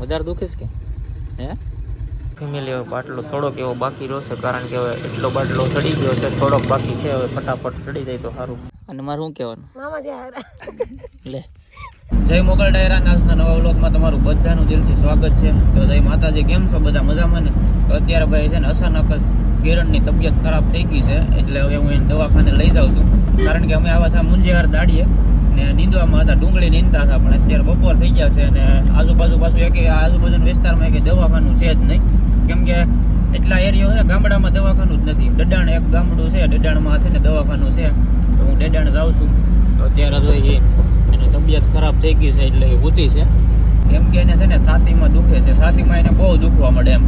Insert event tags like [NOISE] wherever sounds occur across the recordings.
વધારે દુખીશ કે? હે? ફેમિલી હવે બાટલો થોડોક એવો બાકી રહેશે કારણ કે હવે એટલો બાટલો ચડી ગયો છે થોડોક બાકી છે હવે ફટાફટ ચડી જાય તો સારું. અને મારે શું કહેવાનું? લે. જય મોગલ ડાયરા નાસના નવા વ્લોગમાં તમારું બધાનું દિલથી સ્વાગત છે. તો જય માતાજી કેમ છો બધા મજામાં ને? તો અત્યારે ભાઈ છે ને અચાનક જ કિરણની તબિયત ખરાબ થઈ ગઈ છે એટલે હવે હું એને દવાખાને લઈ જાઉં છું. કારણ કે અમે આવા થા મુંજિયાર દાડીએ. ને નીંદવામાં હતા, ડુંગળી નીંદતા હતા, પણ અત્યારે બપોર થઈ ગયા છે અને આજુબાજુ પાછું એક આજુબાજુના વિસ્તારમાં એક દવાખાનું છે જ નહીં. કેમ કે એટલા એરિયો છે ગામડામાં દવાખાનું જ નથી. ડડાણ એક ગામડું છે ડડાણમાં છે ને દવાખાનું છે. તો હું ડડાણ જાઉં છું. તો અત્યારે જોઈએ એની તબિયત ખરાબ થઈ ગઈ છે એટલે એ ઉતી છે. કેમ કે એને છે ને છાતીમાં દુખે છે. છાતીમાં એને બહુ દુખવા મળે એમ.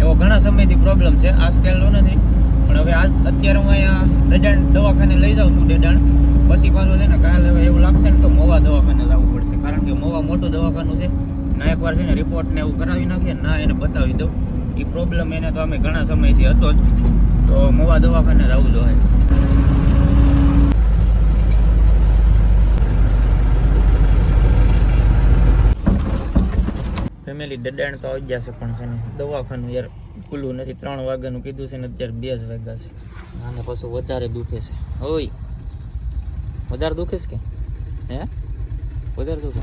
એવો ઘણા સમયથી પ્રોબ્લેમ છે. આ સ્કેલનો નથી. પણ હવે આ અત્યારે હું અહીંયા ડેડાણ દવાખાને લઈ જાઉં છું ડેડાણ. પછી પાછું છે ને કાલે એવું લાગશે ને તો મોવા દવાખાને લાવવું પડશે. કારણ કે મોવા મોટું દવાખાનું છે. ના એકવાર છે ને રિપોર્ટ ને એવું કરાવી નાખીએ ના એને બતાવી દઉં. એ પ્રોબ્લેમ એને તો અમે ઘણા સમયથી હતો જ. તો મોવા દવાખાને જવું જોઈએ ફેમિલી દડાણ તો આવી જશે પણ છે ને દવાખાનું યાર. ખુલ્લું નથી ત્રણ વાગ્યાનું કીધું છે ને અત્યારે બે જ વાગ્યા છે. અને પાછું વધારે દુખે છે. ઓય વધારે દુખે છે કે? હે? વધારે દુખે?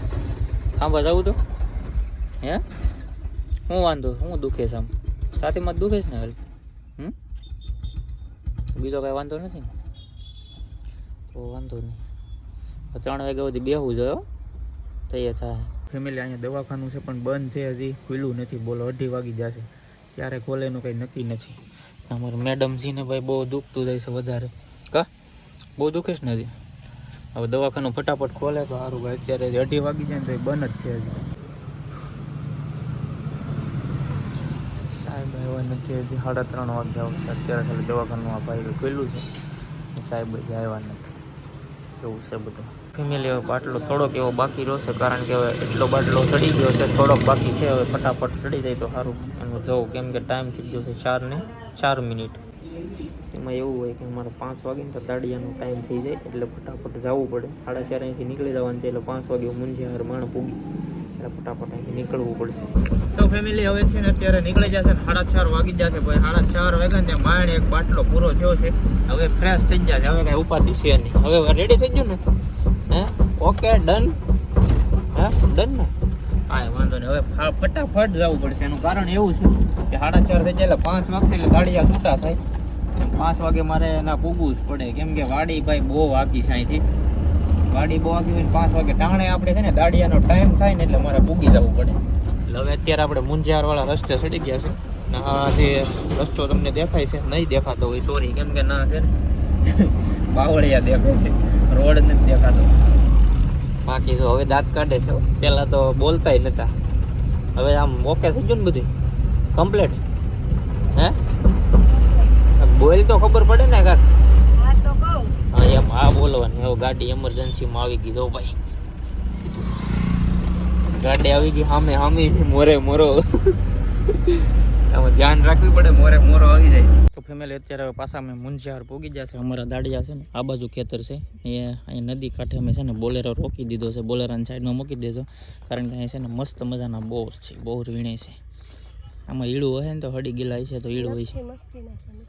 ખાંભા જવું તો? હે? હું વાંધો શું દુખે છે આમ. છાતીમાં જ દુખે છે ને હાલ? હમ? બીજો કાંઈ વાંધો નથી તો વાંધો નહીં. ત્રણ વાગ્યા સુધી બેહવું જોઈએ હો. તૈયાર થાય. ફેમિલી અહીંયા દવાખાનું છે પણ બંધ છે હજી. ખુલ્લું નથી. બોલો અઢી વાગી જશે. ક્યારે ખોલે એનું કંઈ નક્કી નથી. અમારે મેડમ ને ભાઈ બહુ દુખતું જાય છે વધારે. કા? બહુ દુખે જ નથી હવે દવાખાનું ફટાફટ ખોલે તો સારું, ભાઈ અત્યારે અઢી વાગી જાય ને તો એ બંધ જ છે હજી. સાહેબ એવા નથી હજી. સાડા ત્રણ વાગે આવશે. અત્યારે ખાલી દવાખાનું આ ભાઈ ખુલ્લું છે. સાહેબ હજી આવ્યા નથી. એવું છે બધું. ફેમિલી હવે બાટલો થોડોક એવો બાકી રહ્યો છે, કારણ કે હવે એટલો બાટલો ચડી ગયો છે, થોડોક બાકી છે, હવે ફટાફટ ચડી જાય તો સારું. એનું જોવું કેમ કે ટાઈમ થઈ ગયો છે ચાર ને ચાર મિનિટ. એમાં એવું હોય કે અમારે પાંચ વાગે ને તો દાડિયાનો ટાઈમ થઈ જાય, એટલે ફટાફટ જવું પડે. સાડા ચાર અહીંથી નીકળી જવાનું છે, એટલે પાંચ વાગે હાર માણ પૂગી. એટલે ફટાફટ અહીંથી નીકળવું પડશે. તો ફેમિલી હવે છે ને અત્યારે નીકળી જશે ને સાડા ચાર વાગી જશે ભાઈ સાડા ચાર વાગ્યા ને માણ એક બાટલો પૂરો થયો છે. હવે ફ્રેશ થઈ જશે હવે કાંઈ ઉપાધિ છે નહીં. હવે રેડી થઈ ગયું ને? હે? Okay done. હે ડન ને? હા વાંધો નહીં. હવે ફટાફટ જવું પડશે. એનું કારણ એવું છે કે સાડા ચાર થઈ જાય એટલે પાંચ વાગશે એટલે ગાડિયા છૂટા થાય. એમ પાંચ વાગે મારે એના પૂગવું જ પડે. કેમ કે વાડી ભાઈ બહુ વાગી છે. અહીંથી વાડી બહુ વાગી હોય પાંચ વાગે ટાણે આપણે છે ને દાડિયાનો ટાઈમ થાય ને એટલે મારે પૂગી જવું પડે. એટલે હવે અત્યારે આપણે મુંજાર વાળા રસ્તે ચડી ગયા છે. આ જે રસ્તો તમને દેખાય છે નહીં દેખાતો હોય સોરી કેમ કે ના છે ને? [LAUGHS] બાવળિયા દેખાય છે. રોડ નથી દેખાતો. બાકી તો હવે દાંત કાઢે છે પેલા તો બોલતા નતા. હવે આમ ઓકે થઈ ગયું ને બધું કમ્પ્લેટ હે? બોલ તો ખબર પડે ને કાક. હા એમ આ બોલવાની. હવે ગાડી એમરજન્સીમાં આવી ગઈ તો ભાઈ. ગાડી આવી ગઈ સામે સામે મોરે મોરો. [LAUGHS] આમાં ધ્યાન રાખવી પડે મોરે મોરો આવી જાય. ફેમિલી અત્યારે હવે પાછા અમે મુંજિયાર પોગી જશે અમારા દાડિયા છે ને આ બાજુ ખેતર છે. એ અહીં નદી કાંઠે અમે છે ને બોલેરો રોકી દીધો છે. બોલેરાની સાઈડમાં મૂકી દેજો. કારણ કે અહીં છે ને મસ્ત મજાના બોર છે. બોર વીણે છે. આમાં ઈળું હોય ને તો હડી ગીલા છે તો ઈળું હોય છે.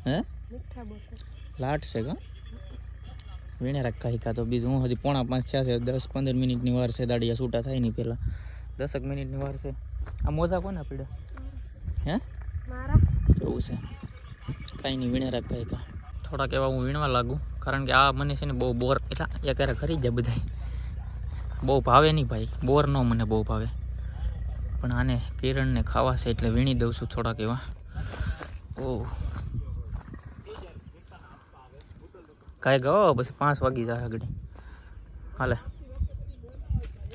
હે? લાટ છે કા? વીણે રાખા હિકા તો બીજું હું હજી પોણા પાંચ થયા છે. દસ પંદર મિનિટની વાર છે દાડિયા છૂટા થાય નહીં પહેલાં. દસક મિનિટની વાર છે. આ મોજા કોને પીડે? હે? એવું છે. કાંઈ નહીં વીણે કાંઈ હિકા થોડાક એવા હું વીણવા લાગુ કારણ કે આ મને છે ને બહુ બોર એટલે એ ક્યારે ખરી જાય બધા બહુ ભાવે નહીં ભાઈ બોર ન મને બહુ ભાવે. પણ આને કિરણને ખાવા છે એટલે વીણી દઉં છું થોડાક એવા. ઓહ. કાંઈ ગયો પછી પાંચ વાગી જાય આગળ. હાલે.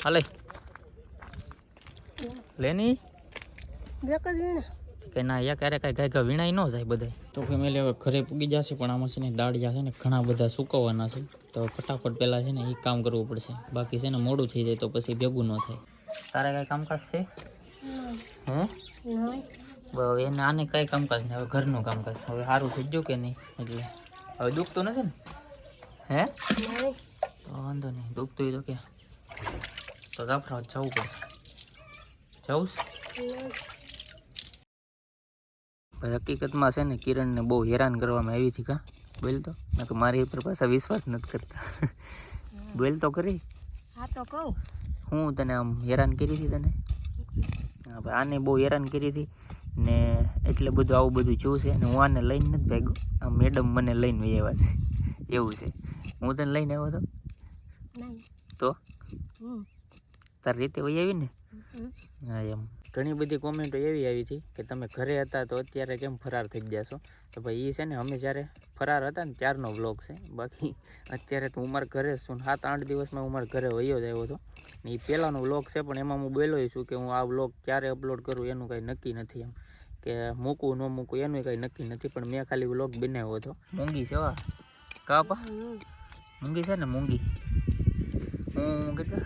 હાલે. લેની બેક જ ના યા ક્યારે કાંઈ ગાય વીણાઈ ન જાય બધાય. તો ફેમિલી હવે ઘરે પૂગી જશે પણ આમાં છે ને દાળિયા છે ને ઘણા બધા સુકવવાના છે. તો ફટાફટ પહેલાં છે ને એ કામ કરવું પડશે. બાકી છે ને મોડું થઈ જાય તો પછી ભેગું ન થાય. તારે કાંઈ કામકાજ છે? હે એને આને કાંઈ કામકાજ નહીં હવે ઘરનું કામકાજ હવે સારું થઈ ગયું કે નહીં? એટલે હવે દુખતું નથી ને? હે? વાંધો નહીં. દુખતું હોય તો કે. તો જાફરાબાદ જવું પડશે. જાઉં ભાઈ હકીકતમાં છે ને કિરણને બહુ હેરાન કરવામાં આવી હતી કા? બોલ તો. કે મારી ઉપર પાછા વિશ્વાસ નથી કરતા. બોલ તો કરી હા તો કહું. હું તને આમ હેરાન કરી હતી તને? હા ભાઈ આને બહુ હેરાન કરી હતી ને એટલે બધું આવું બધું જોયું છે અને હું આને લઈને નથી ભેગો આ મેડમ મને લઈને આવ્યા છે. એવું છે. હું તને લઈને આવ્યો હતો? તો? તારી રીતે વહી આવી ને? હા એમ. ઘણી બધી કોમેન્ટો એવી આવી હતી કે તમે ઘરે હતા તો અત્યારે કેમ ફરાર થઈ ગયા છો? તો ભાઈ એ છે ને, અમે જ્યારે ફરાર હતા ને ત્યારનો વ્લોગ છે. બાકી અત્યારે તો હું મારા ઘરે છું સાત આઠ દિવસમાં ઉંમર ઘરે વયો જ આવ્યો હતો. ને એ પહેલાંનો વ્લોગ છે, પણ એમાં હું બોલ્યો છું કે હું આ વ્લોગ ક્યારે અપલોડ કરું એનું કાંઈ નક્કી નથી એમ. કે મૂકવું, ન મૂકવું એનું કાંઈ નક્કી નથી, પણ મેં ખાલી વ્લોગ બનાવ્યો હતો. મૂંગી છે કાપા. મૂંગી છે ને, મૂંગી. હું કેટલા?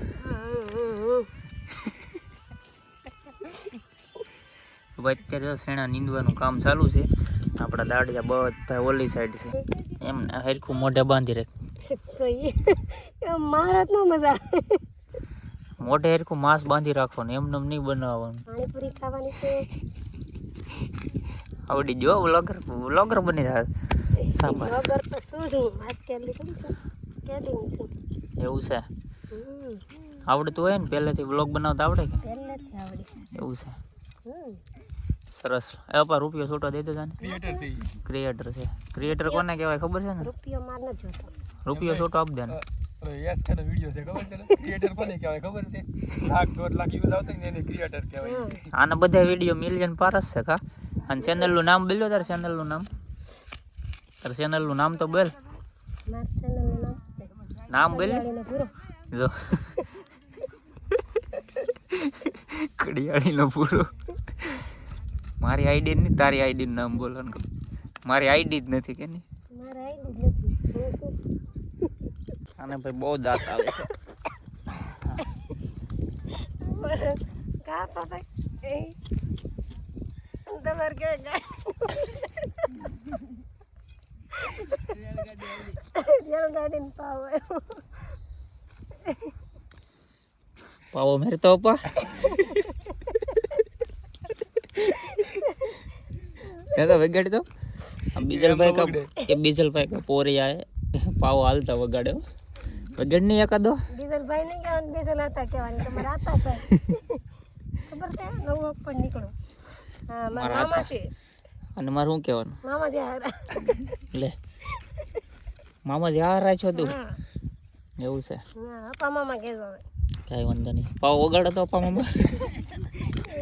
અત્યારે શેણા નીંદવાનું કામ ચાલુ છે. આપણા દાડિયા બધા ઓલી સાઈડ છે. એમ હરખું મોઢે બાંધી રાખ. એમ મારે મજા મોઢે હરખું માંસ બાંધી રાખવાનું એમને એમ નહીં બનાવવાનું. પાણીપુરી ખાવાની છે. આવડી જો વ્લોગર વ્લોગર બની જાય. શાબાશ વગર તો શું છું વાત કેલી છું કેલી એવું છે? આવડતું હોય ને પહેલેથી વ્લોગ બનાવતા આવડે કે? પહેલેથી આવડી. એવું છે. સરસ. એ પર રૂપિયો છૂટો દે દેતા ને. ક્રિએટર છે ક્રિએટર કોને કહેવાય ખબર છે ને? રૂપિયો માર ન જોતો. રૂપિયો છૂટો આપ દે ને. યસ ખાનો વિડિયો છે ખબર છે ને? ક્રિએટર કોને કહેવાય ખબર છે? લાખ દોઢ લાખ યુઝ આવતા ને એને ક્રિએટર કહેવાય. આના બધા વીડિયો મિલિયન પારસ છે કા? અને ચેનલનું નામ બોલ્યો તાર ચેનલનું નામ? તાર ચેનલનું નામ તો બોલ. માર નામ છે. નામ બોલ. ને. જો. કડિયાળીનો પૂરો મારી આઈડી નહીં તારી આઈડી નામ બોલવાનું. મારી આઈડી જ નથી કે નહીં? આને ભાઈ બહુ દાંત આવે છે. પાવો મેરતો પા તો વગાડી દો બીજલભાઈ કા એ બીજલભાઈ કા પોરી આય. પાવ હાલતા વગાડ્યો. વગાડ નહીં એકાદો? બીજલભાઈ ભાઈ નહીં કહેવાનું બીજલ હતા કહેવાની. તમારે હતા. ખબર છે? નવું પણ નીકળો હા મારા મામા છે અને મારું શું કહેવાનું? મામા જે હારા. લે. મામા જે હારા રાખ્યો તું? એવું છે. હા અપા મામા કહેજો હવે. કાંઈ વાંધો નહીં. પાવ વગાડો તો પા મામા?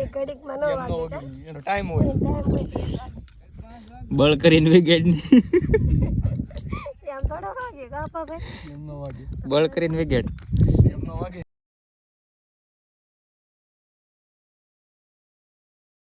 એ ઘડીકમાં ન વાગે કા? ટાઈમ હોય. ટાઈમ હોય. બળ કરીને વિકેટ એ આમ થોડો વાગે કા અપા ભાઈ? એમનો વાગે. બળ કરીને વિકેટ